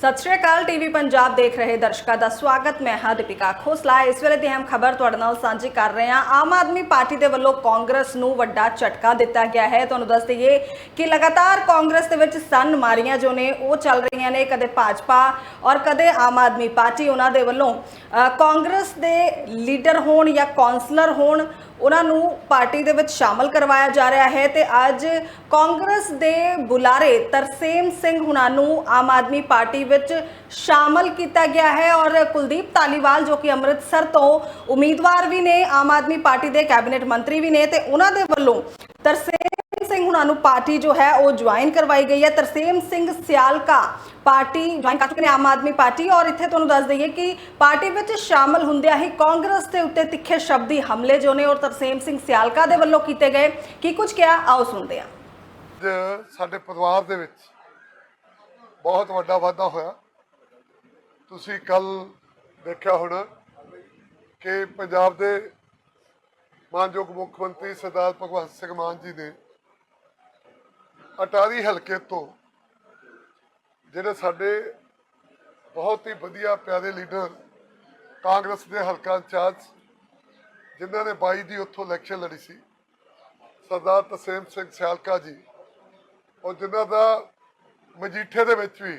ਸਤਿ ਸ਼੍ਰੀ ਅਕਾਲ ਟੀਵੀ ਪੰਜਾਬ ਦੇਖ ਰਹੇ ਦਰਸ਼ਕਾਂ ਦਾ ਸਵਾਗਤ। ਮੈਂ ਹਾਂ ਦੀਪਿਕਾ ਖੋਸਲਾ। ਇਸ ਵੇਲੇ ਦੀ ਅਹਿਮ ਖਬਰ ਤੁਹਾਡੇ ਨਾਲ ਸਾਂਝੀ ਕਰ ਰਹੇ ਹਾਂ। ਆਮ ਆਦਮੀ ਪਾਰਟੀ ਦੇ ਵੱਲੋਂ ਕਾਂਗਰਸ ਨੂੰ ਵੱਡਾ ਝਟਕਾ ਦਿੱਤਾ ਗਿਆ ਹੈ। ਤੁਹਾਨੂੰ ਦੱਸ ਦਈਏ ਕਿ ਲਗਾਤਾਰ ਕਾਂਗਰਸ ਦੇ ਵਿੱਚ ਸਨ ਮਾਰੀਆਂ ਜੋ ਨੇ, ਉਹ ਚੱਲ ਰਹੀਆਂ ਨੇ, ਕਦੇ ਭਾਜਪਾ ਔਰ ਕਦੇ ਆਮ ਆਦਮੀ ਪਾਰਟੀ। ਉਹਨਾਂ ਦੇ ਵੱਲੋਂ ਕਾਂਗਰਸ ਦੇ ਲੀਡਰ ਹੋਣ ਜਾਂ ਕਾਉਂਸਲਰ ਹੋਣ ਉਹਨਾਂ ਨੂੰ ਪਾਰਟੀ ਦੇ ਵਿੱਚ ਸ਼ਾਮਲ ਕਰਵਾਇਆ ਜਾ ਰਿਹਾ ਹੈ ਤੇ ਅੱਜ ਕਾਂਗਰਸ ਦੇ ਬੁਲਾਰੇ ਤਰਸੇਮ ਸਿੰਘ ਹੁਣਾਂ ਨੂੰ ਆਮ ਆਦਮੀ ਪਾਰਟੀ ਵਿੱਚ ਸ਼ਾਮਲ ਕੀਤਾ ਗਿਆ ਹੈ ਔਰ ਕੁਲਦੀਪ ਤਾਲੀਵਾਲ ਜੋ ਕਿ ਅੰਮ੍ਰਿਤਸਰ ਤੋਂ ਉਮੀਦਵਾਰ ਵੀ ਨੇ, ਆਮ ਆਦਮੀ ਪਾਰਟੀ ਦੇ ਕੈਬਨਿਟ ਮੰਤਰੀ ਵੀ ਨੇ ਤੇ ਉਹਨਾਂ ਦੇ ਵੱਲੋਂ ਤਰਸੇਮ ਸਿੰਘ ਹੁਣਾਂ ਨੂੰ ਪਾਰਟੀ ਜੋ ਹੈ ਉਹ ਜੁਆਇਨ ਕਰਵਾਈ ਗਈ ਹੈ। ਤਰਸੇਮ ਸਿੰਘ ਸਿਆਲਕਾ ਪਾਰਟੀ ਜੁਆਇਨ ਕਰ ਚੁੱਕੇ ਨੇ ਆਮ ਆਦਮੀ ਪਾਰਟੀ ਔਰ ਇੱਥੇ ਤੁਹਾਨੂੰ ਦੱਸ ਦਈਏ ਕਿ ਪਾਰਟੀ ਵਿੱਚ ਸ਼ਾਮਲ ਹੁੰਦਿਆਂ ਹੀ ਕਾਂਗਰਸ ਦੇ ਉੱਤੇ ਤਿੱਖੇ ਸ਼ਬਦੀ ਹਮਲੇ ਜੋ ਨੇ ਔਰ ਤਰਸੇਮ ਸਿੰਘ ਸਿਆਲਕਾ ਦੇ ਵੱਲੋਂ ਕੀਤੇ ਗਏ। ਕੀ ਕੁਝ ਕਿਹਾ? ਆਓ ਸੁਣਦੇ ਹਾਂ। ਅੱਜ ਸਾਡੇ ਪਰਿਵਾਰ ਦੇ ਵਿੱਚ ਬਹੁਤ ਵੱਡਾ ਵਾਧਾ ਹੋਇਆ। ਤੁਸੀਂ ਕੱਲ ਦੇਖਿਆ ਹੋਣਾ ਕਿ ਪੰਜਾਬ ਦੇ ਮਾਨਯੋਗ ਮੁੱਖ ਮੰਤਰੀ ਸਰਦਾਰ ਭਗਵੰਤ ਸਿੰਘ ਮਾਨ ਜੀ ਨੇ ਅਟਾਰੀ ਹਲਕੇ ਤੋਂ ਜਿਹੜੇ ਸਾਡੇ ਬਹੁਤ ਹੀ ਵਧੀਆ ਪਿਆਰੇ ਲੀਡਰ ਕਾਂਗਰਸ ਦੇ ਹਲਕਾ ਇੰਚਾਰਜ, ਜਿਨ੍ਹਾਂ ਨੇ 22 ਦੀ ਉੱਥੋਂ ਇਲੈਕਸ਼ਨ ਲੜੀ ਸੀ, ਸਰਦਾਰ ਤਸੇਮ ਸਿੰਘ ਸਿਆਲਕਾ ਜੀ, ਔਰ ਜਿਨ੍ਹਾਂ ਦਾ ਮਜੀਠੇ ਦੇ ਵਿੱਚ ਵੀ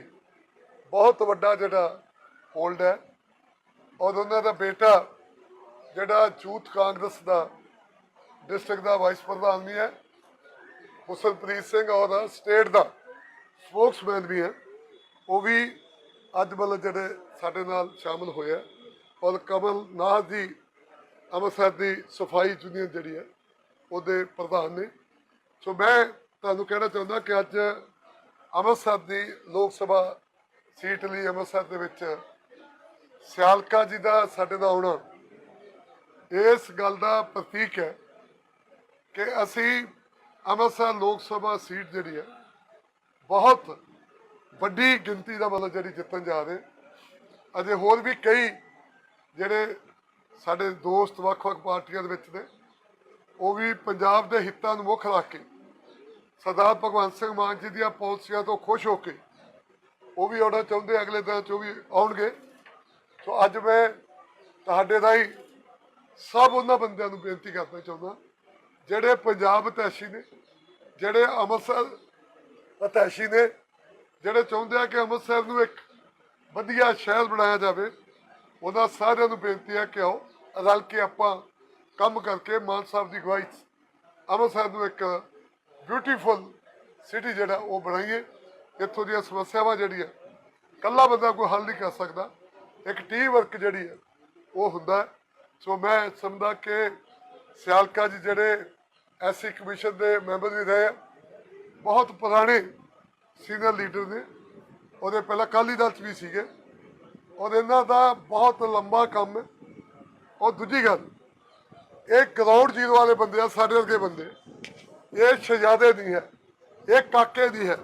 ਬਹੁਤ ਵੱਡਾ ਜਿਹੜਾ ਹੋਲਡ ਹੈ, ਔਰ ਉਹਨਾਂ ਦਾ ਬੇਟਾ ਜਿਹੜਾ ਯੂਥ ਕਾਂਗਰਸ ਦਾ ਡਿਸਟ੍ਰਿਕਟ ਦਾ ਵਾਈਸ ਪ੍ਰਧਾਨ ਵੀ ਹੈ ਹੁਸਨਪ੍ਰੀਤ ਸਿੰਘ ਔਰ ਸਟੇਟ ਦਾ ਸਪੋਕਸਮੈਨ ਵੀ ਹੈ। ਉਹ ਵੀ ਅੱਜ ਮਤਲਬ ਜਿਹੜੇ ਸਾਡੇ ਨਾਲ ਸ਼ਾਮਲ ਹੋਏ ਆ। ਔਰ ਕਮਲ ਨਾਥ ਜੀ ਅੰਮ੍ਰਿਤਸਰ ਦੀ ਸਫ਼ਾਈ ਯੂਨੀਅਨ ਜਿਹੜੀ ਹੈ, ਉਹਦੇ ਪ੍ਰਧਾਨ ਨੇ। ਸੋ ਮੈਂ ਤੁਹਾਨੂੰ ਕਹਿਣਾ ਚਾਹੁੰਦਾ ਕਿ ਅੱਜ ਅੰਮ੍ਰਿਤਸਰ ਦੀ ਲੋਕ ਸਭਾ ਸੀਟ ਲਈ ਅੰਮ੍ਰਿਤਸਰ ਦੇ ਵਿੱਚ ਸਿਆਲਕਾ ਜੀ ਦਾ ਸਾਡੇ ਦਾ ਆਉਣਾ, ਇਸ ਗੱਲ ਦਾ ਪ੍ਰਤੀਕ ਹੈ ਕਿ ਅਸੀਂ ਅੰਮ੍ਰਿਤਸਰ ਲੋਕ ਸਭਾ ਸੀਟ ਜਿਹੜੀ ਹੈ, ਬਹੁਤ ਵੱਡੀ ਗਿਣਤੀ ਦਾ ਮਤਲਬ ਜਿਹੜੀ ਜਿੱਤਣ ਜਾ ਰਹੇ। ਅਜੇ ਹੋਰ ਵੀ ਕਈ ਜਿਹੜੇ ਸਾਡੇ ਦੋਸਤ ਵੱਖ-ਵੱਖ ਪਾਰਟੀਆਂ ਦੇ ਵਿੱਚ ਨੇ, ਉਹ ਵੀ ਪੰਜਾਬ ਦੇ ਹਿੱਤਾਂ ਨੂੰ ਮੁੱਖ ਰੱਖ ਕੇ, ਸਰਦਾਰ ਭਗਵੰਤ ਸਿੰਘ ਮਾਨ ਜੀ ਦੀਆਂ ਪਾਲਿਸੀਆਂ ਤੋਂ ਖੁਸ਼ ਹੋ ਕੇ, ਉਹ ਵੀ ਆਉਣਾ ਚਾਹੁੰਦੇ ਅਗਲੇ ਦਿਨ ਚ ਉਹ ਵੀ ਆਉਣਗੇ। ਸੋ ਅੱਜ ਮੈਂ ਤੁਹਾਡੇ ਰਾਹੀਂ ਸਭ ਉਹਨਾਂ ਬੰਦਿਆਂ ਨੂੰ ਬੇਨਤੀ ਕਰਨਾ ਚਾਹੁੰਦਾ ਜਿਹੜੇ ਪੰਜਾਬ ਅਤੈਸ਼ੀ ਨੇ, ਜਿਹੜੇ ਅੰਮ੍ਰਿਤਸਰ ਅਤੈਸ਼ੀ ਨੇ, ਜਿਹੜੇ ਚਾਹੁੰਦੇ ਆ ਕਿ ਅੰਮ੍ਰਿਤਸਰ ਨੂੰ ਇੱਕ ਵਧੀਆ ਸ਼ਹਿਰ ਬਣਾਇਆ ਜਾਵੇ, ਉਹਨਾਂ ਸਾਰਿਆਂ ਨੂੰ ਬੇਨਤੀ ਹੈ ਕਿ ਆਓ, ਰਲ ਕੇ ਆਪਾਂ ਕੰਮ ਕਰਕੇ ਮਾਨ ਸਾਹਿਬ ਦੀ ਅਗਵਾਈ 'ਚ ਅੰਮ੍ਰਿਤਸਰ ਨੂੰ ਇੱਕ ਬਿਊਟੀਫੁਲ ਸਿਟੀ ਜਿਹੜਾ ਉਹ ਬਣਾਈਏ। ਇੱਥੋਂ ਦੀਆਂ ਸਮੱਸਿਆਵਾਂ ਜਿਹੜੀਆਂ ਕੱਲਾ ਬੰਦਾ ਕੋਈ ਹੱਲ ਨਹੀਂ ਕਰ ਸਕਦਾ। ਇੱਕ ਟੀਮ ਵਰਕ ਜਿਹੜੀ ਹੈ, ਉਹ ਹੁੰਦਾ ਸੋ ਮੈਂ ਸਮਝਦਾ ਕਿ ਸਿਆਲਕਾ ਜੀ ਜਿਹੜੇ ਐਸਸੀ ਕਮਿਸ਼ਨ ਦੇ ਮੈਂਬਰ ਵੀ ਰਹੇ ਆ, ਬਹੁਤ ਪੁਰਾਣੇ ਸੀਨੀਅਰ ਲੀਡਰ ਨੇ। ਉਹਦੇ ਪਹਿਲਾਂ ਅਕਾਲੀ ਦਲ 'ਚ ਵੀ ਸੀਗੇ। ਔਰ ਇਹਨਾਂ ਦਾ ਬਹੁਤ ਲੰਬਾ ਕੰਮ ਹੈ। ਔਰ ਦੂਜੀ ਗੱਲ, ਇਹ ਗਰਾਊਂਡ ਜ਼ੀਰੋ ਵਾਲੇ ਬੰਦੇ ਆ, ਸਾਡੇ ਵਰਗੇ ਬੰਦੇ। ਇਹ ਸ਼ਹਜ਼ਾਦੇ ਨਹੀਂ ਹੈ, ਇਹ ਕਾਕੇ ਦੀ ਹੈ।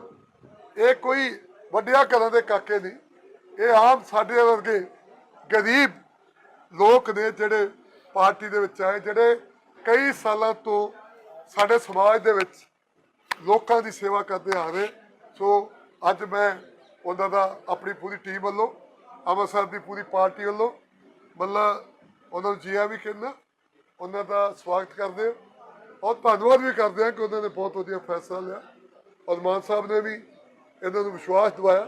ਇਹ ਕੋਈ ਵੱਡਿਆਂ ਘਰਾਂ ਦੇ ਕਾਕੇ ਨਹੀਂ। ਇਹ ਆਮ ਸਾਡੇ ਵਰਗੇ ਗਰੀਬ ਲੋਕ ਨੇ ਜਿਹੜੇ ਪਾਰਟੀ ਦੇ ਵਿੱਚ ਆਏ, ਜਿਹੜੇ ਕਈ ਸਾਲਾਂ ਤੋਂ ਸਾਡੇ ਸਮਾਜ ਦੇ ਵਿੱਚ ਲੋਕਾਂ ਦੀ ਸੇਵਾ ਕਰਦੇ ਆ ਰਹੇ। ਸੋ ਅੱਜ ਮੈਂ ਉਹਨਾਂ ਦਾ ਆਪਣੀ ਪੂਰੀ ਟੀਮ ਵੱਲੋਂ, ਅੰਮ੍ਰਿਤਸਰ ਦੀ ਪੂਰੀ ਪਾਰਟੀ ਵੱਲੋਂ ਮੱਲਾ ਉਹਨਾਂ ਨੂੰ ਜੀਆ ਵੀ ਕਹਿੰਦਾ ਉਹਨਾਂ ਦਾ ਸਵਾਗਤ ਕਰਦੇ ਹਾਂ। ਔਰ ਧੰਨਵਾਦ ਵੀ ਕਰਦੇ ਹਾਂ ਕਿ ਉਹਨਾਂ ਨੇ ਬਹੁਤ ਵਧੀਆ ਫੈਸਲਾ ਲਿਆ। ਔਰ ਮਾਨ ਸਾਹਿਬ ਨੇ ਵੀ ਇਹਨਾਂ ਨੂੰ ਵਿਸ਼ਵਾਸ ਦਿਵਾਇਆ।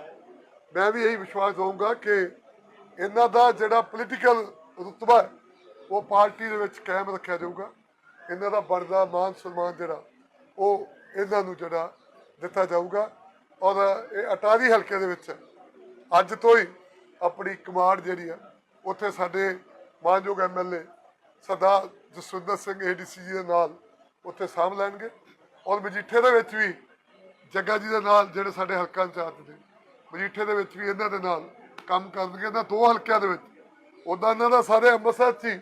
ਮੈਂ ਵੀ ਇਹੀ ਵਿਸ਼ਵਾਸ ਦਊਂਗਾ ਕਿ ਇਹਨਾਂ ਦਾ ਜਿਹੜਾ ਪੋਲੀਟੀਕਲ ਰੁਤਬਾ ਉਹ ਪਾਰਟੀ ਦੇ ਵਿੱਚ ਕਾਇਮ ਰੱਖਿਆ ਜਾਊਗਾ। ਇਹਨਾਂ ਦਾ ਬਣਦਾ ਮਾਨ ਸਨਮਾਨ ਜਿਹੜਾ, ਉਹ ਇਹਨਾਂ ਨੂੰ ਜਿਹੜਾ ਦਿੱਤਾ ਜਾਊਗਾ। ਔਰ ਇਹ ਅਟਾਰੀ ਹਲਕੇ ਦੇ ਵਿੱਚ ਅੱਜ ਤੋਂ ਹੀ ਆਪਣੀ ਕਮਾਂਡ ਜਿਹੜੀ ਹੈ ਉੱਥੇ ਸਾਡੇ ਮਾਨਯੋਗ ਐਮਐਲਏ ਸਰਦਾਰ ਜਸਵਿੰਦਰ ਸਿੰਘ ਏਡੀਸੀ ਜੀ ਦੇ ਨਾਲ ਉੱਥੇ ਸਾਂਭ ਲੈਣਗੇ। ਔਰ ਮਜੀਠੇ ਦੇ ਵਿੱਚ ਵੀ ਜੱਗਾ ਜੀ ਦੇ ਨਾਲ ਜਿਹੜੇ ਸਾਡੇ ਹਲਕਾ ਇੰਚਾਰਜ ਨੇ, ਮਜੀਠੇ ਦੇ ਵਿੱਚ ਵੀ ਇਹਨਾਂ ਦੇ ਨਾਲ ਕੰਮ ਕਰਨਗੇ। ਇਹਨਾਂ ਦੋ ਹਲਕਿਆਂ ਦੇ ਵਿੱਚ ਉਦਾਂ ਇਹਨਾਂ ਦਾ ਸਾਰੇ ਅੰਮ੍ਰਿਤਸਰ 'ਚ ਹੀ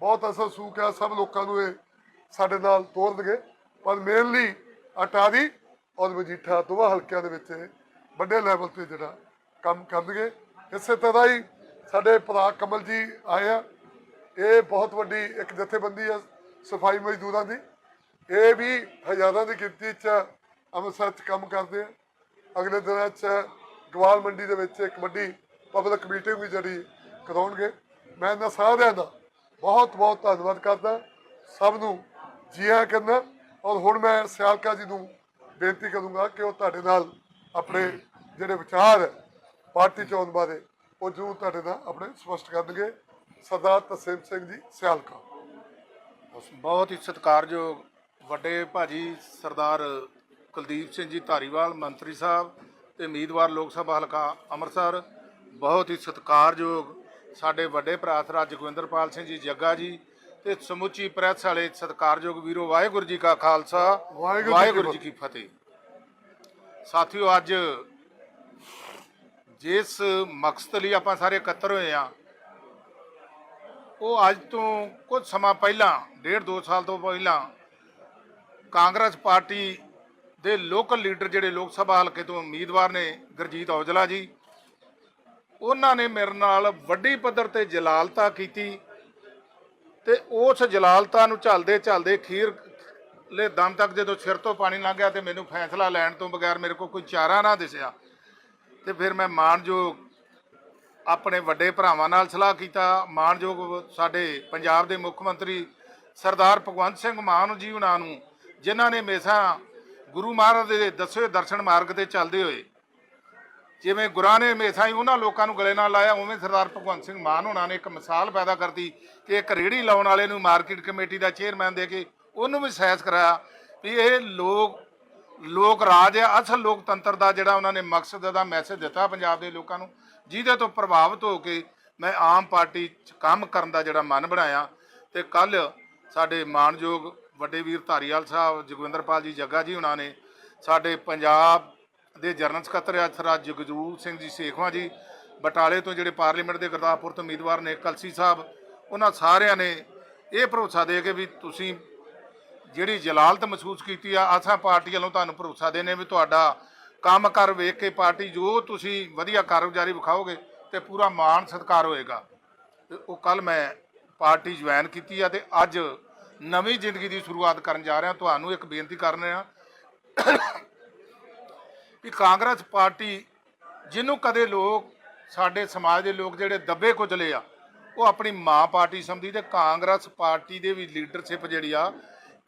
ਬਹੁਤ ਅਸਰ ਸੂਕ ਹੈ ਸਭ ਲੋਕਾਂ ਨੂੰ ਇਹ ਸਾਡੇ ਨਾਲ ਤੋਰਨਗੇ। ਪਰ ਮੇਨਲੀ ਅਟਾਰੀ ਔਰ ਮਜੀਠਾ ਦੋਵਾਂ ਹਲਕਿਆਂ ਦੇ ਵਿੱਚ ਵੱਡੇ ਲੈਵਲ ਤੇ ਜਿਹੜਾ ਕੰਮ ਕਰਨਗੇ। ਇਸੇ ਤਰ੍ਹਾਂ ਹੀ ਸਾਡੇ ਭਰਾ ਕਮਲ ਜੀ ਆਏ ਆ। ਇਹ ਬਹੁਤ ਵੱਡੀ ਇੱਕ ਜਥੇਬੰਦੀ ਹੈ ਸਫ਼ਾਈ ਮਜ਼ਦੂਰਾਂ ਦੀ। ਇਹ ਵੀ ਹਜ਼ਾਰਾਂ ਦੀ ਗਿਣਤੀ 'ਚ ਅੰਮ੍ਰਿਤਸਰ 'ਚ ਕੰਮ ਕਰਦੇ ਆ। ਅਗਲੇ ਦਿਨਾਂ 'ਚ ਗਵਾਲ ਮੰਡੀ ਦੇ ਵਿੱਚ ਇੱਕ ਵੱਡੀ ਪਬਲਿਕ ਮੀਟਿੰਗ ਵੀ ਜਿਹੜੀ ਕਰਾਉਣਗੇ। ਮੈਂ ਇਹਨਾਂ ਸਾਰਿਆਂ ਦਾ ਬਹੁਤ ਬਹੁਤ ਧੰਨਵਾਦ ਕਰਦਾ। ਸਭ ਨੂੰ ਜੀ ਆਇਆਂ ਕਹਿੰਦਾ ਔਰ ਹੁਣ ਮੈਂ ਸਿਆਲਕਾ ਜੀ ਨੂੰ ਬੇਨਤੀ ਕਰੂੰਗਾ ਕਿ ਉਹ ਤੁਹਾਡੇ ਨਾਲ ਆਪਣੇ ਜਿਹੜੇ ਵਿਚਾਰ ਹੈ ਪਾਰਟੀ ਚੋਣ ਬਾਰੇ, ਉਹ ਜ਼ਰੂਰ ਤੁਹਾਡੇ ਨਾਲ ਆਪਣੇ ਸਪਸ਼ਟ ਕਰਨਗੇ। ਸਰਦਾਰ ਤਸੀਮ ਸਿੰਘ ਜੀ, ਸਿਆਲਕਾ। ਬਹੁਤ ਹੀ ਸਤਿਕਾਰਯੋਗ ਵੱਡੇ ਭਾਜੀ ਸਰਦਾਰ ਕੁਲਦੀਪ ਸਿੰਘ ਜੀ ਧਾਰੀਵਾਲ, ਮੰਤਰੀ ਸਾਹਿਬ ਤੇ ਉਮੀਦਵਾਰ ਲੋਕ ਸਭਾ ਹਲਕਾ ਅੰਮ੍ਰਿਤਸਰ। ਬਹੁਤ ਹੀ ਸਤਿਕਾਰਯੋਗ ਸਾਡੇ ਵੱਡੇ ਭਰਾ ਸਰਦਾਰ ਜਗਵਿੰਦਰਪਾਲ ਸਿੰਘ ਜੀ, ਜੱਗਾ ਜੀ ਤੇ ਸਮੁੱਚੀ ਪ੍ਰੈਸ ਵਾਲੇ ਸਤਿਕਾਰਯੋਗ ਵੀਰੋ ਵਾਹਿਗੁਰੂ ਜੀ ਕਾ ਖਾਲਸਾ ਵਾਹਿਗੁਰੂ ਜੀ ਕੀ ਫਤਿਹ। ਸਾਥੀਓ ਅੱਜ ਜਿਸ ਮਕਸਦ ਲਈ ਆਪਾਂ ਸਾਰੇ ਇਕੱਤਰ ਹੋਏ ਆ ਉਹ ਅੱਜ ਤੋਂ ਕੁਝ ਸਮਾਂ ਪਹਿਲਾਂ ਡੇਢ ਦੋ ਸਾਲ ਤੋਂ ਪਹਿਲਾਂ ਕਾਂਗਰਸ ਪਾਰਟੀ ਦੇ ਲੋਕਲ ਲੀਡਰ ਜਿਹੜੇ ਲੋਕ ਸਭਾ ਹਲਕੇ ਤੋਂ ਉਮੀਦਵਾਰ ਨੇ ਗੁਰਜੀਤ ਔਜਲਾ ਜੀ ਉਹਨਾਂ ਨੇ ਮੇਰੇ ਨਾਲ ਵੱਡੀ ਪੱਧਰ ਤੇ ਜਲਾਲਤਾ ਕੀਤੀ। ਤੇ ਉਸ ਜਲਾਲਤਾ ਨੂੰ ਝੱਲਦੇ ਝੱਲਦੇ ਖੀਰ ਲੈ ਦਮ ਤੱਕ ਜਦੋਂ ਸਿਰ ਤੋਂ ਪਾਣੀ ਲੰਘ ਗਿਆ ਤੇ ਮੈਨੂੰ ਫੈਸਲਾ ਲੈਣ ਤੋਂ ਬਗੈਰ ਮੇਰੇ ਕੋਲ ਕੋਈ ਚਾਰਾ ਨਾ ਦਿਸਿਆ। ਤੇ ਫਿਰ ਮੈਂ ਮਾਣਯੋਗ ਆਪਣੇ ਵੱਡੇ ਭਰਾਵਾਂ ਨਾਲ ਸਲਾਹ ਕੀਤਾ। ਮਾਣਯੋਗ ਸਾਡੇ ਪੰਜਾਬ ਦੇ ਮੁੱਖ ਮੰਤਰੀ ਸਰਦਾਰ ਭਗਵੰਤ ਸਿੰਘ ਮਾਨ ਜੀ ਉਹਨਾਂ ਨੂੰ, ਜਿਨ੍ਹਾਂ ਨੇ ਹਮੇਸ਼ਾ ਗੁਰੂ ਮਹਾਰਾਜ ਦੇ ਦੱਸੇ ਦਰਸ਼ਨ ਮਾਰਗ ਤੇ ਚੱਲਦੇ ਹੋਏ ਜਿਵੇਂ ਗੁਰਾਂ ਨੇ ਹਮੇਸ਼ਾ ਹੀ ਉਹਨਾਂ ਲੋਕਾਂ ਨੂੰ ਗਲੇ ਨਾਲ ਲਾਇਆ, ਉਵੇਂ ਸਰਦਾਰ ਭਗਵੰਤ ਸਿੰਘ ਮਾਨ ਹੋਣਾ ਨੇ ਇੱਕ ਮਿਸਾਲ ਪੈਦਾ ਕਰਤੀ ਕਿ ਇੱਕ ਰੇੜੀ ਲਾਉਣ ਵਾਲੇ ਨੂੰ ਮਾਰਕੀਟ ਕਮੇਟੀ ਦਾ ਚੇਅਰਮੈਨ ਦੇ ਕੇ ਉਹਨੂੰ ਵੀ ਸਹਿਸ ਕਰਾਇਆ ਵੀ ਇਹ ਲੋਕ ਲੋਕ ਰਾਜ ਹੈ, ਅਸਲ ਲੋਕਤੰਤਰ ਦਾ ਜਿਹੜਾ ਉਹਨਾਂ ਨੇ ਮਕਸਦ ਦਾ ਮੈਸੇਜ ਦਿੱਤਾ ਪੰਜਾਬ ਦੇ ਲੋਕਾਂ ਨੂੰ, ਜਿਹਦੇ ਤੋਂ ਪ੍ਰਭਾਵਿਤ ਹੋ ਕੇ ਮੈਂ ਆਮ ਪਾਰਟੀ 'ਚ ਕੰਮ ਕਰਨ ਦਾ ਜਿਹੜਾ ਮਨ ਬਣਾਇਆ ਤੇ ਕੱਲ ਸਾਡੇ ਮਾਨਯੋਗ ਵੱਡੇ ਵੀਰ ਧਾਰੀਵਾਲ ਸਾਹਿਬ, ਜਗਵਿੰਦਰਪਾਲ ਜੀ ਜੱਗਾ ਜੀ ਉਹਨਾਂ ਨੇ ਸਾਡੇ ਪੰਜਾਬ ਦੇ ਜਨਰਲ ਸਕੱਤਰ ਅਥਰਾ ਜਗਜੂਲ ਸਿੰਘ ਜੀ ਸੇਖਵਾਂ ਜੀ, ਬਟਾਲੇ ਤੋਂ ਜਿਹੜੇ ਪਾਰਲੀਮੈਂਟ ਦੇ ਗੁਰਦਾਸਪੁਰ ਤੋਂ ਉਮੀਦਵਾਰ ਨੇ ਕਲਸੀ ਸਾਹਿਬ, ਉਹਨਾਂ ਸਾਰਿਆਂ ਨੇ ਇਹ ਭਰੋਸਾ ਦੇ ਕੇ ਵੀ ਤੁਸੀਂ ਜਿਹੜੀ ਜਲਾਲਤ ਮਹਿਸੂਸ ਕੀਤੀ ਆ, ਆਸਾ ਪਾਰਟੀ ਵੱਲੋਂ ਤੁਹਾਨੂੰ ਭਰੋਸਾ ਦੇਨੇ ਵੀ ਤੁਹਾਡਾ ਕੰਮ ਕਰ ਵੇਖ ਕੇ ਪਾਰਟੀ ਜੋ ਤੁਸੀਂ ਵਧੀਆ ਕਾਰਗੁਜ਼ਾਰੀ ਵਿਖਾਓਗੇ ਤੇ ਪੂਰਾ ਮਾਣ ਸਤਿਕਾਰ ਹੋਏਗਾ। ਤੇ ਉਹ ਕੱਲ ਮੈਂ ਪਾਰਟੀ ਜੁਆਇਨ ਕੀਤੀ ਆ ਤੇ ਅੱਜ ਨਵੀਂ ਜ਼ਿੰਦਗੀ ਦੀ ਸ਼ੁਰੂਆਤ ਕਰਨ ਜਾ ਰਿਹਾ, ਤੁਹਾਨੂੰ ਇੱਕ ਬੇਨਤੀ ਕਰਨ ਰਿਹਾ ਵੀ ਕਾਂਗਰਸ ਪਾਰਟੀ ਜਿਹਨੂੰ ਕਦੇ ਲੋਕ ਸਾਡੇ ਸਮਾਜ ਦੇ ਲੋਕ ਜਿਹੜੇ ਦੱਬੇ ਕੁਚਲੇ ਆ, ਉਹ ਆਪਣੀ ਮਾਂ ਪਾਰਟੀ ਸਮਝੀ ਤੇ ਕਾਂਗਰਸ ਪਾਰਟੀ ਦੇ ਵੀ ਲੀਡਰਸ਼ਿਪ ਜਿਹੜੀ ਆ,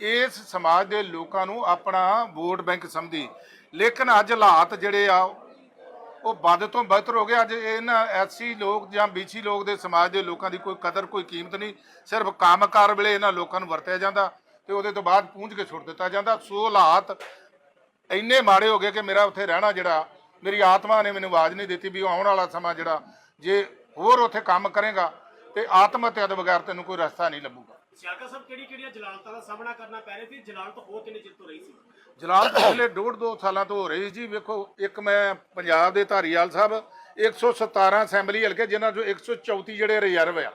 ਇਸ ਸਮਾਜ ਦੇ ਲੋਕਾਂ ਨੂੰ ਆਪਣਾ ਵੋਟ ਬੈਂਕ ਸਮਝੀ ਲੇਕਿਨ ਅੱਜ ਹਾਲਾਤ ਜਿਹੜੇ ਆ, ਉਹ ਵੱਧ ਤੋਂ ਬਦਤਰ ਹੋ ਗਏ। ਅੱਜ ਇਹਨਾਂ ਐਸਸੀ ਲੋਕ ਜਾਂ ਬੀਸੀ ਲੋਕ ਦੇ ਸਮਾਜ ਦੇ ਲੋਕਾਂ ਦੀ ਕੋਈ ਕਦਰ, ਕੋਈ ਕੀਮਤ ਨਹੀਂ। ਸਿਰਫ ਕੰਮਕਾਰ ਵੇਲੇ ਇਹਨਾਂ ਲੋਕਾਂ ਨੂੰ ਵਰਤਿਆ ਜਾਂਦਾ ਤੇ ਉਹਦੇ ਤੋਂ ਬਾਅਦ ਪੂੰਝ ਕੇ ਛੁੱਟ ਦਿੱਤਾ ਜਾਂਦਾ। ਸੋ ਹਾਲਾਤ ਇੰਨੇ ਮਾੜੇ ਹੋ ਗਏ ਕਿ ਮੇਰਾ ਉੱਥੇ ਰਹਿਣਾ ਜਿਹੜਾ ਮੇਰੀ ਆਤਮਾ ਨੇ ਮੈਨੂੰ ਆਵਾਜ਼ ਨਹੀਂ ਦਿੱਤੀ ਵੀ ਉਹ ਆਉਣ ਵਾਲਾ ਸਮਾਂ ਜਿਹੜਾ ਜੇ ਹੋਰ ਉੱਥੇ ਕੰਮ ਕਰੇਗਾ ਤੇ ਆਤਮ ਹੱਤਿਆ ਤੋਂ ਬਗੈਰ ਤੈਨੂੰ ਕੋਈ ਰਸਤਾ ਨਹੀਂ ਲੱਭੂਗਾ। ਸਿਆਲਕਾ ਸਾਹਿਬ ਕਿਹੜੀ ਕਿਹੜੀਆਂ ਜਲਾਲਤਾਂ ਦਾ ਸਾਹਮਣਾ ਕਰਨਾ ਪੈ ਰਿਹਾ ਸੀ? ਜਲਾਲਤ ਹੋ ਕਿੰਨੇ ਚਿਰ ਤੋਂ ਰਹੀ ਸੀ? ਜਲਾਲ ਪਿਛਲੇ ਡੂਢ ਦੋ ਸਾਲਾਂ ਤੋਂ ਹੋ ਰਹੀ ਜੀ ਵੇਖੋ ਇੱਕ ਮੈਂ ਪੰਜਾਬ ਦੇ ਧਾਰੀਵਾਲ ਸਾਹਿਬ 117 ਅਸੈਂਬਲੀ ਹਲਕੇ ਜਿਨ੍ਹਾਂ ਚੋਂ 134 ਜਿਹੜੇ ਰਿਜ਼ਰਵ ਆ।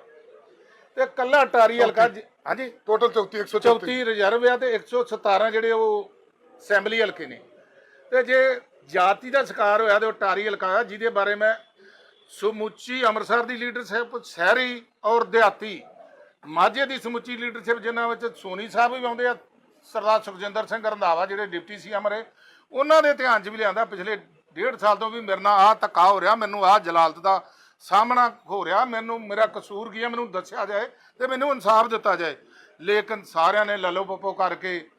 ਤੇ ਕੱਲਾ ਟਾਰੀ ਹਲਕਾ ਹਾਂਜੀ? ਟੋਟਲ 34 134 34 ਰਿਜ਼ਰਵ ਆ ਤੇ 117 ਜਿਹੜੇ ਉਹ ਅਸੈਂਬਲੀ ਹਲਕੇ ਨੇ। ਤੇ ਜੇ ਜਾਤੀ ਦਾ ਸ਼ਿਕਾਰ ਹੋਇਆ ਤੇ ਉਹ ਟਾਰੀ ਹਲਕਾ ਜਿਹਦੇ ਬਾਰੇ ਮੈਂ ਸਮੁੱਚੀ ਅੰਮ੍ਰਿਤਸਰ ਦੀ ਲੀਡਰਸ਼ਿਪ, ਸ਼ਹਿਰੀ ਔਰ ਦਿਹਾਤੀ, ਮਾਝੇ ਦੀ ਸਮੁੱਚੀ ਲੀਡਰਸ਼ਿਪ, ਜਿਨ੍ਹਾਂ ਵਿੱਚ ਸੋਨੀ ਸਾਹਿਬ ਵੀ ਆਉਂਦੇ ਆ, ਸਰਦਾਰ ਸੁਖਜਿੰਦਰ ਸਿੰਘ ਰੰਧਾਵਾ, ਜਿਹੜੇ ਡਿਪਟੀ ਸੀਐਮ ਰਹੇ, ਉਹਨਾਂ ਦੇ ਧਿਆਨ 'ਚ ਵੀ ਲਿਆਂਦਾ, ਪਿਛਲੇ ਡੇਢ ਸਾਲ ਤੋਂ ਵੀ ਮੇਰੇ ਨਾਲ ਆਹ ਧੱਕਾ ਹੋ ਰਿਹਾ, ਮੈਨੂੰ ਆਹ ਜਲਾਲਤ ਦਾ ਸਾਹਮਣਾ ਹੋ ਰਿਹਾ, ਮੈਨੂੰ ਮੇਰਾ ਕਸੂਰ ਕੀ ਹੈ ਮੈਨੂੰ ਦੱਸਿਆ ਜਾਏ ਤੇ ਮੈਨੂੰ ਇਨਸਾਫ ਦਿੱਤਾ ਜਾਏ। ਲੇਕਿਨ ਸਾਰਿਆਂ ਨੇ ਲਲੋ ਪੱਪੋ ਕਰਕੇ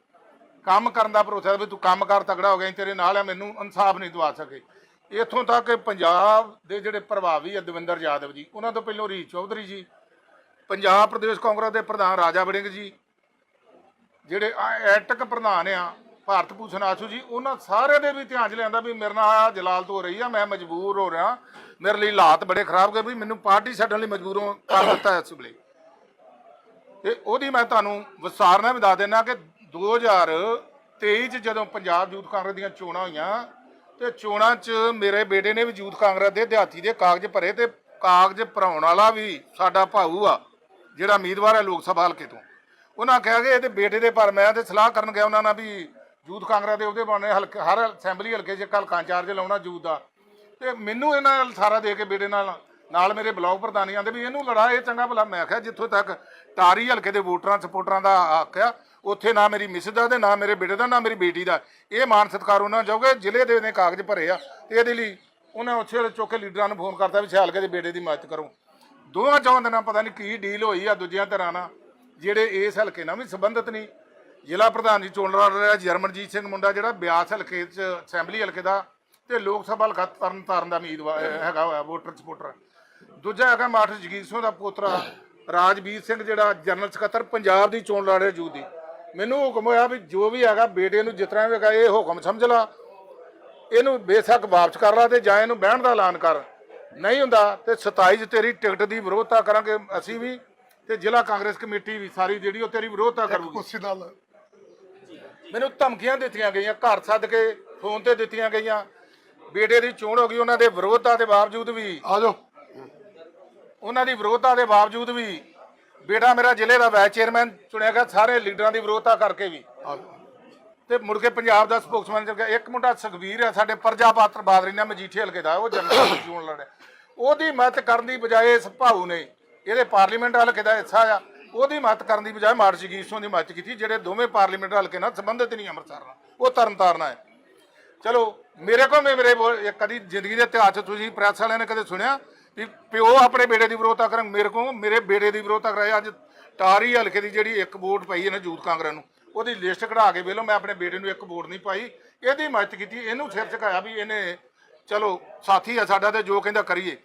ਕੰਮ ਕਰਨ ਦਾ ਭਰੋਸਾ ਵੀ ਤੂੰ ਕੰਮ ਕਰ ਤਗੜਾ ਹੋ ਗਿਆ ਤੇਰੇ ਨਾਲ ਆ, ਮੈਨੂੰ ਇਨਸਾਫ ਨਹੀਂ ਦਵਾ ਸਕੇ। ਇੱਥੋਂ ਤੱਕ ਕਿ ਪੰਜਾਬ ਦੇ ਜਿਹੜੇ ਪ੍ਰਭਾਵੀ ਆ, ਦਵਿੰਦਰ ਯਾਦਵ ਜੀ, ਉਹਨਾਂ ਤੋਂ ਪਹਿਲਾਂ ਰੀਤ ਚੌਧਰੀ ਜੀ, ਪੰਜਾਬ ਪ੍ਰਦੇਸ਼ ਕਾਂਗਰਸ ਦੇ ਪ੍ਰਧਾਨ ਰਾਜਾ ਵੜਿੰਗ ਜੀ, ਜਿਹੜੇ ਐਟਕ ਪ੍ਰਧਾਨ ਆ, ਭਾਰਤ ਭੂਸ਼ਣ ਆਸ਼ੂ ਜੀ, ਉਹਨਾਂ ਸਾਰੇ ਦੇ ਵੀ ਧਿਆਨ ਚ ਲਿਆਂਦਾ ਵੀ ਮੇਰੇ ਨਾਲ ਆ ਜਲਾਲਤ ਹੋ ਰਹੀ ਆ, ਮੈਂ ਮਜਬੂਰ ਹੋ ਰਿਹਾ, ਮੇਰੇ ਲਈ ਹਾਲਾਤ ਬੜੇ ਖਰਾਬ ਗਏ ਵੀ ਮੈਨੂੰ ਪਾਰਟੀ ਛੱਡਣ ਲਈ ਮਜਬੂਰ ਹੋ ਕਰ ਦਿੱਤਾ ਇਸ ਵੇਲੇ। ਤੇ ਉਹਦੀ ਮੈਂ ਤੁਹਾਨੂੰ ਵਿਸਾਰਨਾ ਵੀ ਦੱਸ ਦਿੰਦਾ ਕਿ 2023 ਚ ਜਦੋਂ ਪੰਜਾਬ ਯੂਥ ਕਾਂਗਰਸ ਦੀਆਂ ਚੋਣਾਂ ਹੋਈਆਂ, ਤੇ ਚੋਣਾਂ 'ਚ ਮੇਰੇ ਬੇਟੇ ਨੇ ਵੀ ਯੂਥ ਕਾਂਗਰਸ ਦੇ ਦਿਹਾਤੀ ਦੇ ਕਾਗਜ਼ ਭਰੇ ਤੇ ਕਾਗਜ਼ ਭਰਾਉਣ ਵਾਲਾ ਵੀ ਸਾਡਾ ਭਾਊ ਆ, ਜਿਹੜਾ ਉਮੀਦਵਾਰ ਹੈ ਲੋਕ ਸਭਾ ਹਲਕੇ ਤੋਂ। ਉਹਨਾਂ ਕਿਹਾ ਕਿ ਇਹਦੇ ਬੇਟੇ ਦੇ ਪਰ ਮੈਂ ਤੇ ਸਲਾਹ ਕਰਨ ਗਿਆ ਉਹਨਾਂ ਨਾਲ ਵੀ ਯੂਥ ਕਾਂਗਰਸ ਦੇ ਉਹਦੇ ਬਣੇ ਹਲਕੇ, ਹਰ ਅਸੈਂਬਲੀ ਹਲਕੇ 'ਚ ਕੱਲ ਚਾਰਜ ਲਾਉਣਾ ਯੂਥ ਦਾ। ਤੇ ਮੈਨੂੰ ਇਹਨਾਂ ਨਾਲ ਸਾਰਾ ਦੇ ਕੇ ਬੇਟੇ ਨਾਲ ਨਾਲ ਮੇਰੇ ਬਲਾਕ ਪ੍ਰਧਾਨੀ ਆਂਦੇ ਵੀ ਇਹਨੂੰ ਲੜਾ ਇਹ ਚੰਗਾ ਭਲਾ। ਮੈਂ ਕਿਹਾ ਜਿੱਥੋਂ ਤੱਕ ਟਾਰੀ ਹਲਕੇ ਦੇ ਵੋਟਰਾਂ ਸਪੋਰਟਰਾਂ ਦਾ ਹੱਕ ਆ ਉੱਥੇ ਨਾ ਮੇਰੀ ਮਿਸ ਦਾ ਤੇ ਨਾ ਮੇਰੇ ਬੇਟੇ ਦਾ, ਨਾ ਮੇਰੀ ਬੇਟੀ ਦਾ। ਇਹ ਮਾਨ ਸਤਿਕਾਰ ਉਹਨਾਂ ਨੂੰ ਜਾਊਗਾ ਜ਼ਿਲ੍ਹੇ ਦੇ ਨੇ ਕਾਗਜ਼ ਭਰੇ ਆ। ਤੇ ਇਹਦੇ ਲਈ ਉਹਨੇ ਉੱਥੇ ਵੇਲੇ ਕੇ ਲੀਡਰਾਂ ਨੂੰ ਫੋਨ ਕਰਤਾ ਵੀ ਸਿਆਲਕੇ ਦੇ ਬੇਟੇ ਦੀ ਮਦਦ ਕਰੋ। ਦੋਵਾਂ ਚੌਂ ਦਿਨਾਂ ਪਤਾ ਨਹੀਂ ਕੀ ਡੀਲ ਹੋਈ ਆ ਦੂਜਿਆਂ ਤਰ੍ਹਾਂ ਨਾਲ, ਜਿਹੜੇ ਇਸ ਹਲਕੇ ਨਾਲ ਵੀ ਸੰਬੰਧਿਤ ਨਹੀਂ। ਜ਼ਿਲ੍ਹਾ ਪ੍ਰਧਾਨ ਜੀ ਚੋਣ ਲੜ ਰਿਹਾ, ਜਰਮਨਜੀਤ ਸਿੰਘ ਮੁੰਡਾ ਜਿਹੜਾ ਬਿਆਸ ਹਲਕੇ ਚ, ਅਸੈਂਬਲੀ ਹਲਕੇ ਦਾ, ਤੇ ਲੋਕ ਸਭਾ ਹਲਕਾ ਤਰਨ ਤਾਰਨ ਦਾ ਉਮੀਦਵਾਰ ਹੈਗਾ ਹੋਇਆ, ਵੋਟਰ ਸਪੋਰਟਰ ਦੂਜਾ ਹੈਗਾ ਮਾਸਟਰ ਜਗੀਰ ਸਿੰਘ ਦਾ ਪੋਤਰਾ, ਰਾਜਵੀਰ ਸਿੰਘ ਜਿਹੜਾ ਜਨਰਲ ਸਕੱਤਰ ਪੰਜਾਬ ਦੀ ਚੋਣ ਲੜ ਰਿਹਾ ਜੂਦ ਦੀ। ਮੈਨੂੰ ਹੁਕਮ ਹੋਇਆ ਵੀ ਜੋ ਵੀ ਹੈਗਾ ਬੇਟੇ ਨੂੰ ਜਿਸ ਤਰ੍ਹਾਂ ਵੀ ਹੈਗਾ ਇਹ ਹੁਕਮ ਸਮਝ ਲਾ। ਇਹਨੂੰ ਬੇਸ਼ੱਕ ਵਾਪਸ ਕਰ ਲਾ ਤੇ ਜਾਂ ਇਹਨੂੰ ਬਹਿਣ ਦਾ ਐਲਾਨ ਕਰ। ਨਹੀਂ ਹੁੰਦਾ ਤੇ 27 ਚ ਤੇਰੀ ਟਿਕਟ ਦੀ ਵਿਰੋਧਤਾ ਕਰਾਂਗੇ ਅਸੀਂ ਵੀ ਤੇ ਜ਼ਿਲ੍ਹਾ ਕਾਂਗਰਸ ਕਮੇਟੀ ਵੀ ਸਾਰੀ ਜਿਹੜੀ ਉਹ ਤੇਰੀ ਵਿਰੋਧਤਾ ਕਰੂਗੀ। ਕੁਰਸੀ ਨਾਲ। ਮੈਨੂੰ ਧਮਕੀਆਂ ਦਿੱਤੀਆਂ ਗਈਆਂ ਘਰ ਸੱਦ ਕੇ ਫੋਨ ਤੇ ਦਿੱਤੀਆਂ ਗਈਆਂ। ਬੇਟੇ ਦੀ ਚੋਣ ਹੋ ਗਈ ਉਹਨਾਂ ਦੇ ਵਿਰੋਧਤਾ ਦੇ ਬਾਵਜੂਦ ਵੀ। ਆ ਜਾਓ। ਉਹਨਾਂ ਦੀ ਵਿਰੋਧਤਾ ਦੇ ਬਾਵਜੂਦ ਵੀ ਬੇਟਾ ਮੇਰਾ ਜ਼ਿਲ੍ਹੇ ਦਾ ਵਾਈਸ ਚੇਅਰਮੈਨ ਚੁਣਿਆ ਗਿਆ ਸਾਰੇ ਲੀਡਰਾਂ ਦੀ ਵਿਰੋਧਤਾ ਕਰਕੇ ਵੀ। ਤੇ ਮੁੜ ਕੇ ਪੰਜਾਬ ਦਾ ਸਪੋਕਸਮੈਨ ਚੱਲ ਗਿਆ ਇੱਕ ਮੁੰਡਾ ਸੁਖਵੀਰ ਹੈ ਸਾਡੇ ਪ੍ਰਜਾ ਪਾਤਰ ਬਾਦਰੀ ਨਾਲ ਮਜੀਠੇ ਹਲਕੇ ਦਾ ਉਹ ਜਨਰਲ ਚੋਣ ਲੜਿਆ। ਉਹਦੀ ਮਦਦ ਕਰਨ ਦੀ ਬਜਾਏ ਇਸ ਭਾਊ ਨੇ ਇਹਦੇ ਪਾਰਲੀਮੈਂਟ ਹਲਕੇ ਦਾ ਹਿੱਸਾ ਆ ਉਹਦੀ ਮਦਦ ਕਰਨ ਦੀ ਬਜਾਏ ਮਾਰਚ ਗੀਸੋਂ ਦੀ ਮਦਦ ਕੀਤੀ ਜਿਹੜੇ ਦੋਵੇਂ ਪਾਰਲੀਮੈਂਟ ਹਲਕੇ ਨਾਲ ਸੰਬੰਧਿਤ ਨਹੀਂ ਅੰਮ੍ਰਿਤਸਰ ਨਾਲ ਉਹ ਤਰਨਤਾਰਨ ਹੈ ਚਲੋ ਮੇਰੇ ਕੋਲ ਮੇਰੇ ਕਦੀ ਜ਼ਿੰਦਗੀ ਦੇ ਇਤਿਹਾਸ ਤੁਸੀਂ ਪ੍ਰੈਸ ਵਾਲਿਆਂ ਨੇ ਕਦੇ ਸੁਣਿਆ? ਵੀ ਪਿਓ ਆਪਣੇ ਬੇਟੇ ਦੀ ਵਿਰੋਧਤਾ ਕਰਨ, ਮੇਰੇ ਕੋਲ, ਮੇਰੇ ਬੇਟੇ ਦੀ ਵਿਰੋਧਤਾ ਕਰਾਇਆ ਅੱਜ ਟਾਰੀ ਹਲਕੇ ਦੀ ਜਿਹੜੀ ਇੱਕ ਵੋਟ ਪਈ ਇਹਨੇ ਯੂਥ ਕਾਂਗਰਸ ਨੂੰ, ਉਹਦੀ ਲਿਸਟ ਕਢਾ ਕੇ ਵੇਲੋ ਮੈਂ ਆਪਣੇ ਬੇਟੇ ਨੂੰ ਇੱਕ ਵੋਟ ਨਹੀਂ ਪਾਈ। ਇਹਦੀ ਮਦਦ ਕੀਤੀ, ਇਹਨੂੰ ਸਿਰ ਝੁਕਾਇਆ ਵੀ ਇਹਨੇ, ਚਲੋ, ਸਾਥੀ ਆ ਸਾਡਾ ਤੇ ਜੋ ਕਹਿੰਦਾ ਕਰੀਏ।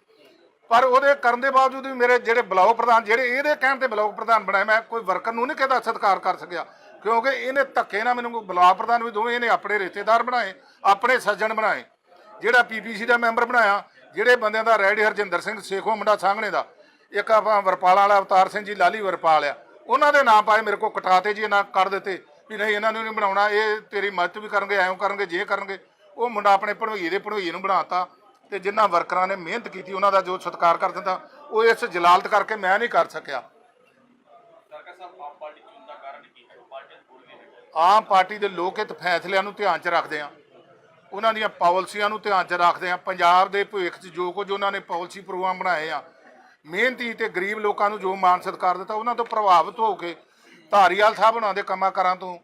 ਪਰ ਉਹਦੇ ਕਰਨ ਦੇ ਬਾਵਜੂਦ ਵੀ ਮੇਰੇ ਜਿਹੜੇ ਬਲਾਕ ਪ੍ਰਧਾਨ, ਜਿਹੜੇ ਇਹਦੇ ਕਹਿਣ ਤੇ ਬਲਾਕ ਪ੍ਰਧਾਨ ਬਣਾਏ, ਮੈਂ ਕੋਈ ਵਰਕਰ ਨੂੰ ਨਹੀਂ ਕਿਹਦਾ ਸਤਿਕਾਰ ਕਰ ਸਕਿਆ। ਕਿਉਂਕਿ ਇਹਨੇ ਧੱਕੇ ਨਾਲ ਮੈਨੂੰ ਬਲਾਕ ਪ੍ਰਧਾਨ ਵੀ ਦੋਵੇਂ ਇਹਨੇ ਆਪਣੇ ਰਿਸ਼ਤੇਦਾਰ ਬਣਾਏ, ਆਪਣੇ ਸੱਜਣ ਬਣਾਏ। ਜਿਹੜਾ ਪੀਪੀਸੀ ਦਾ ਮੈਂਬਰ ਬਣਾਇਆ ਜਿਹੜੇ ਬੰਦਿਆਂ ਦਾ ਰੈਡੀ ਹਰਜਿੰਦਰ ਸਿੰਘ ਸੇਖੋ ਮੁੰਡਾ ਸਾਹਮਣੇ ਦਾ, ਇੱਕ ਆਪਾਂ ਵਰਪਾਲਾਂ ਵਾਲਾ ਅਵਤਾਰ ਸਿੰਘ ਜੀ, ਲਾਲੀ ਵਰਪਾਲ ਆ। ਉਹਨਾਂ ਦੇ ਨਾਮ ਪਾਏ ਮੇਰੇ ਕੋਲ ਕਟਾਤੇ ਜੀ, ਇਹਨਾਂ ਕਰ ਦਿੱਤੇ ਵੀ ਨਹੀਂ, ਇਹਨਾਂ ਨੂੰ ਨਹੀਂ ਬਣਾਉਣਾ, ਇਹ ਤੇਰੀ ਮਦਦ ਵੀ ਕਰਨਗੇ, ਐਂ ਕਰਨਗੇ, ਜੇ ਕਰਨਗੇ। ਉਹ ਮੁੰਡਾ ਆਪਣੇ ਭਣੋਈਏ ਦੇ ਭਣੋਈਏ ਨੂੰ ਬਣਾਤਾ ਤੇ ਜਿਨ੍ਹਾਂ ਵਰਕਰਾਂ ਨੇ ਮਿਹਨਤ ਕੀਤੀ, ਉਹਨਾਂ ਦਾ ਜੋ ਸਤਿਕਾਰ ਕਰ ਦਿੰਦਾ, ਉਹ ਇਸ ਜਲਾਲਤ ਕਰਕੇ ਮੈਂ ਨਹੀਂ ਕਰ ਸਕਿਆ। ਆਮ ਪਾਰਟੀ ਦੇ ਲੋਕ ਹਿੱਤ ਫੈਸਲਿਆਂ ਨੂੰ ਧਿਆਨ 'ਚ ਰੱਖਦੇ ਆ। ਉਹਨਾਂ ਦੀਆਂ ਪਾਲਿਸੀਆਂ ਨੂੰ ਧਿਆਨ 'ਚ ਰੱਖਦੇ ਆ ਪੰਜਾਬ ਦੇ ਭਵਿੱਖ 'ਚ ਜੋ ਕੁਝ ਉਹਨਾਂ ਨੇ ਪਾਲਿਸੀ ਪ੍ਰੋਗਰਾਮ ਬਣਾਏ ਆ ਮਿਹਨਤੀ ਤੇ ਗਰੀਬ ਲੋਕਾਂ ਨੂੰ ਜੋ ਮਾਨ ਸਤਿਕਾਰ ਦਿੱਤਾ, ਉਹਨਾਂ ਤੋਂ ਪ੍ਰਭਾਵਿਤ ਹੋ ਕੇ ਧਾਰੀਵਾਲ ਸਾਹਿਬ ਉਹਨਾਂ ਦੇ ਕੰਮਾਂ ਕਾਰਾਂ ਤੋਂ,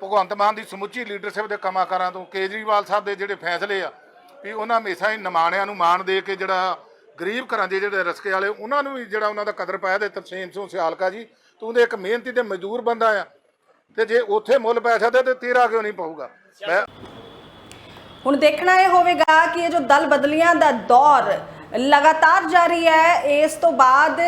ਭਗਵੰਤ ਮਾਨ ਦੀ ਸਮੁੱਚੀ ਲੀਡਰਸ਼ਿਪ ਦੇ ਕੰਮਾਂ ਕਾਰਾਂ ਤੋਂ, ਕੇਜਰੀਵਾਲ ਸਾਹਿਬ ਦੇ ਜਿਹੜੇ ਫੈਸਲੇ ਆ, ਵੀ ਉਹਨਾਂ ਹਮੇਸ਼ਾ ਹੀ ਨਿਮਾਣਿਆਂ ਨੂੰ ਮਾਣ ਦੇ ਕੇ ਜਿਹੜਾ ਗਰੀਬ ਘਰਾਂ ਦੇ ਜਿਹੜੇ ਰਸਕੇ ਵਾਲੇ, ਉਹਨਾਂ ਨੂੰ ਵੀ ਜਿਹੜਾ ਉਹਨਾਂ ਦਾ ਕਦਰ ਪਾਇਆ ਤੇ ਤਰਸੇਮ ਸਿੰਘ ਸਿਆਲਕਾ ਜੀ, ਤੂੰ ਤੇ ਇੱਕ ਮਿਹਨਤੀ ਤੇ ਮਜ਼ਦੂਰ ਬੰਦਾ ਆ ਤੇ ਜੇ ਉੱਥੇ ਮੁੱਲ ਪੈ ਸਕਦਾ ਤੇ ਤੇਰਾ ਕਿਉਂ ਨਹੀਂ ਪਊਗਾ? ਹੁਣ ਦੇਖਣਾ ਇਹ ਹੋਵੇਗਾ ਕਿ ਇਹ ਜੋ ਦਲ ਬਦਲੀਆਂ ਦਾ ਦੌਰ ਲਗਾਤਾਰ ਜਾਰੀ ਹੈ, ਇਸ ਤੋਂ ਬਾਅਦ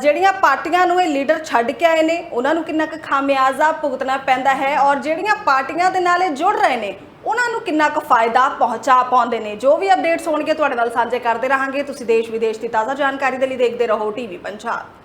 ਜਿਹੜੀਆਂ ਪਾਰਟੀਆਂ ਨੂੰ ਇਹ ਲੀਡਰ ਛੱਡ ਕੇ ਆਏ ਨੇ, ਉਹਨਾਂ ਨੂੰ ਕਿੰਨਾ ਕੁ ਖਾਮਿਆਜ਼ਾ ਭੁਗਤਣਾ ਪੈਂਦਾ ਹੈ ਔਰ ਜਿਹੜੀਆਂ ਪਾਰਟੀਆਂ ਦੇ ਨਾਲ ਇਹ ਜੁੜ ਰਹੇ ਨੇ, ਉਹਨਾਂ ਨੂੰ ਕਿੰਨਾ ਕੁ ਫਾਇਦਾ ਪਹੁੰਚਾ ਪਾਉਂਦੇ ਨੇ। ਜੋ ਵੀ ਅਪਡੇਟਸ ਹੋਣਗੇ, ਤੁਹਾਡੇ ਨਾਲ ਸਾਂਝੇ ਕਰਦੇ ਰਹਾਂਗੇ। ਤੁਸੀਂ ਦੇਸ਼ ਵਿਦੇਸ਼ ਦੀ ਤਾਜ਼ਾ ਜਾਣਕਾਰੀ ਦੇ ਲਈ ਦੇਖਦੇ ਰਹੋ ਟੀਵੀ ਪੰਜਾਬ।